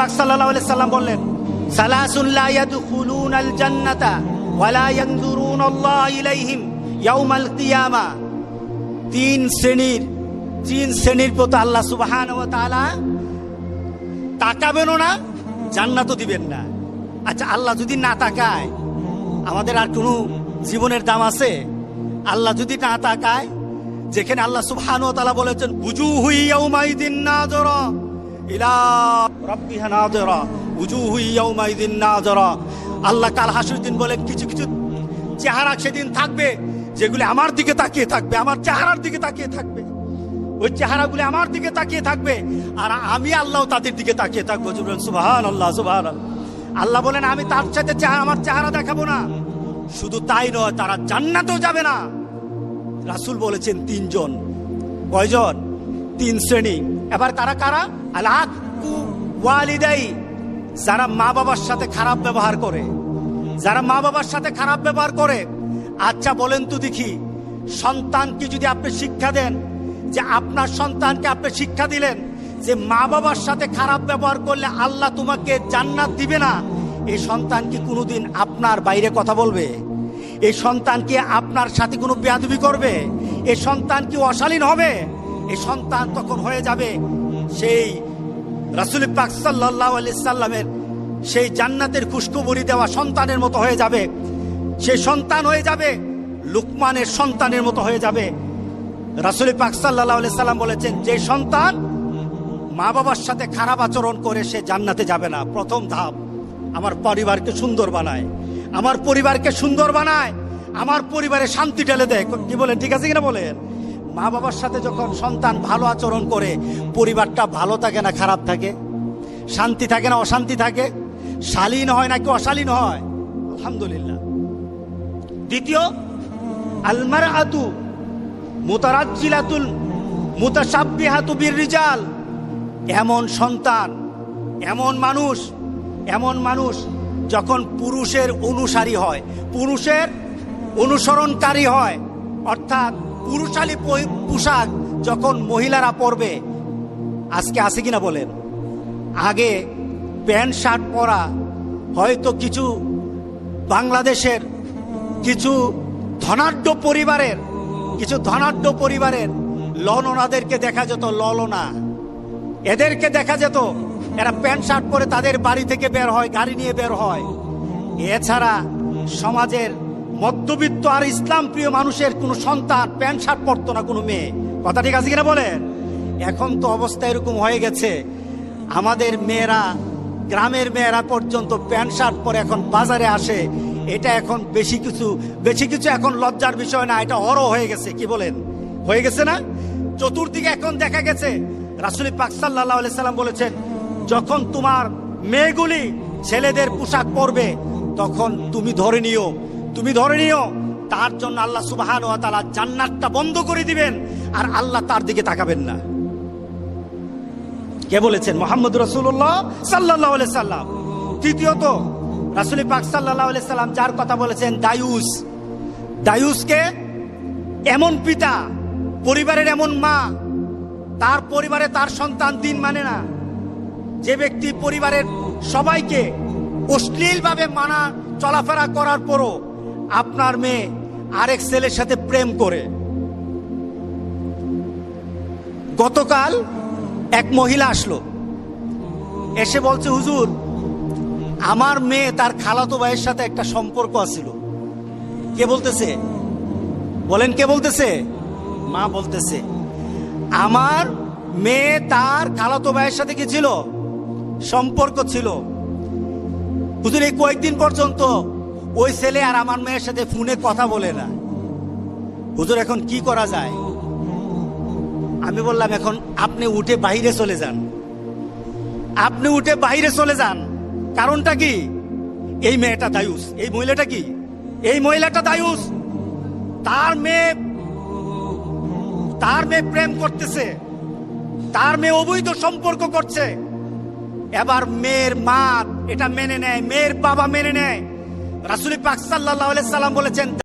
পাক আলাইহি সাল্লাম বললেন তিন শ্রেণির তিন শ্রেণির প্রতি আল্লাহ সুবহানাহু ওয়া তাআলা তাকাবেনও না, জান্নাতও দিবেন না। আচ্ছা আল্লাহ যদি না তাকায়, আমাদের আর কোনো জীবনের দাম আছে? আল্লাহ যদি না তাকায়, যেখানে আল্লাহ সুবহানাহু ওয়া তাআলা বলেছেন বুজুহু ইয়াউমাইদিন নাযরা ইলা রাব্বিহা নাযরা বুজুহু ইয়াউমাইদিন নাযরা। আল্লাহ কাল হাসুর দিন বলেন, কিছু কিছু চেহারা সেদিন থাকবে যেগুলি আমার দিকে তাকিয়ে থাকবে, আমার চেহারার দিকে তাকিয়ে থাকবে। ওই চেহারাগুলি আমার দিকে তাকিয়ে থাকবে আর আমি আল্লাহ তাদের দিকে তাকিয়ে থাকব। সুবাহান আল্লাহ সুবাহান আল্লাহ বলেন, আমি তার সাথে আমার চেহারা দেখাবো না। শুধু তাই নয়, তারা জান্নাতেও যাবে না। রাসুল বলেছেন, তিনজন। কয়জন? তিন শ্রেণি। এবার তারা কারা? আল্লাহ ওয়ালিদাই। যারা মা বাবার সাথে খারাপ ব্যবহার করে। যারা মা বাবার সাথে খারাপ ব্যবহার করে। আচ্ছা বলেন তো দেখি, সন্তানকে যদি আপনি শিক্ষা দেন, যে আপনার সন্তানকে আপনি শিক্ষা দিলেন, যে মা বাবার সাথে খারাপ ব্যবহার করলে আল্লাহ তোমাকে জান্নাত দিবে না, এই সন্তান কি কোনোদিন আপনার বাইরে কথা বলবে? এই সন্তান কি আপনার সাথে কোনো বেয়াদবি করবে? এই সন্তান কি অশালীন হবে? এই সন্তান তখন হয়ে যাবে সেই রাসুল পাক সাল্লাহ আলি সাল্লামের সেই জান্নাতের খুশখবরি দেওয়া সন্তানের মতো হয়ে যাবে। সেই সন্তান হয়ে যাবে, লুকমানের সন্তানের মতো হয়ে যাবে। রাসুল পাক সাল্লাহ সাল্লাম বলেছেন, যে সন্তান মা বাবার সাথে খারাপ আচরণ করে সে জান্নাতে যাবে না। প্রথম ধাপ, আমার পরিবারকে সুন্দর বানায়। আমার পরিবারকে সুন্দর বানায়। আমার পরিবারে শান্তি ঢেলে দেয়। কি বলেন, ঠিক আছে কিনা বলেন? মা বাবার সাথে যখন সন্তান ভালো আচরণ করে, পরিবারটা ভালো থাকে না, খারাপ থাকে? শান্তি থাকে না, অশান্তি থাকে? শালীন হয় নাকি অশালীন হয়? আলহামদুলিল্লাহ। দ্বিতীয় আলমার আতু মুতারাজ্জিলাতুল মুতাসাব্বিহাতু রিজাল এমন সন্তান, এমন মানুষ এমন মানুষ যখন পুরুষের অনুসারী হয়, পুরুষের অনুসরণকারী হয়, অর্থাৎ পুরুষালী পোশাক যখন মহিলারা পরবে, আজকে আছে কিনা বলেন? আগে প্যান্ট, শার্ট পরা হয়তো কিছু বাংলাদেশের, কিছু ধনাঢ্য পরিবারের, কিছু ধনাঢ্য পরিবারের ললনাদেরকে দেখা যেত ললনা এদেরকে দেখা যেত, এরা প্যান্ট, শার্ট পরে তাদের বাড়ি থেকে বের হয়, গাড়ি নিয়ে বের হয়। এছাড়া সমাজের মধ্যবিত্ত আর ইসলাম প্রিয় মানুষের কোনো সন্তান প্যান্ট, শার্ট পরতো না কোনো মেয়ে। কথা ঠিক আছে কিনা বলেন? এখন তো অবস্থা এরকম হয়ে গেছে। আমাদের মেয়েরা, গ্রামের মেয়েরা পর্যন্ত প্যান্ট, শার্ট পরে এখন বাজারে আসে। এটা এখন বেশি কিছু বেশি কিছু এখন লজ্জার বিষয় না, এটা অর হয়ে গেছে, কি বলেন? হয়ে গেছে না? চতুর্দিকে এখন দেখা গেছে, রাসুলি পাক সাল্লাহ বলেছেন, যখন তোমার মেয়েগুলি ছেলেদের পোশাক পরবে, তখন তুমি ধরে নিও। তুমি ধরে নিও, তার জন্য আল্লাহ সুবাহান ও তালা জান্নাতটা বন্ধ করে দিবেন, আর আল্লাহ তার দিকে তাকাবেন না। কে বলেছেন? মোহাম্মদ রসুল্লাহ সাল্লাহ সাল্লাম। তৃতীয়ত, রাসুলি পাক সাল্লাহ সাল্লাম যার কথা বলেছেন, দায়ুস। দায়ুসকে এমন পিতা, পরিবারের এমন মা, তার পরিবারে তার সন্তান দিন মানে না। যে ব্যক্তি পরিবারের সবাইকে অশ্লীলভাবে মানা চলাফেরা করার পরও আপনার মেয়ে আরেক ছেলের সাথে প্রেম করে। গতকাল এক মহিলা আসলো। এসে বলছে, হুজুর, আমার মেয়ে তার খালাতো ভাইয়ের সাথে একটা সম্পর্ক আছিল। কে বলতেছে? বলেন কে বলতেছে? মা বলতেছে, আমার মেয়ে তার খালাতো ভাইয়ের সাথে কি ছিল? সম্পর্ক ছিল। হুজুর, এই কয়েকদিন পর্যন্ত ওই ছেলে আর আমার মেয়ের সাথে ফোনে কথা বলে না। হুজুর, এখন কি করা যায়? আমি বললাম, এখন আপনি উঠে বাইরে চলে যান। আপনি উঠে বাইরে চলে যান। কারণটা কি? এই মেয়েটা দায়ুস। এই মহিলাটা কি? এই মহিলাটা দায়ুস। তার মেয়ে তার মেয়ে প্রেম করতেছে। তার মেয়ে অবৈধ সম্পর্ক করছে। এবার মেয়ের মা এটা মেনে নেয়, মেয়ের বাবা মেনে নেয়। রাসুলি পাক সাল্লাহ সাল্লাম বলেছেন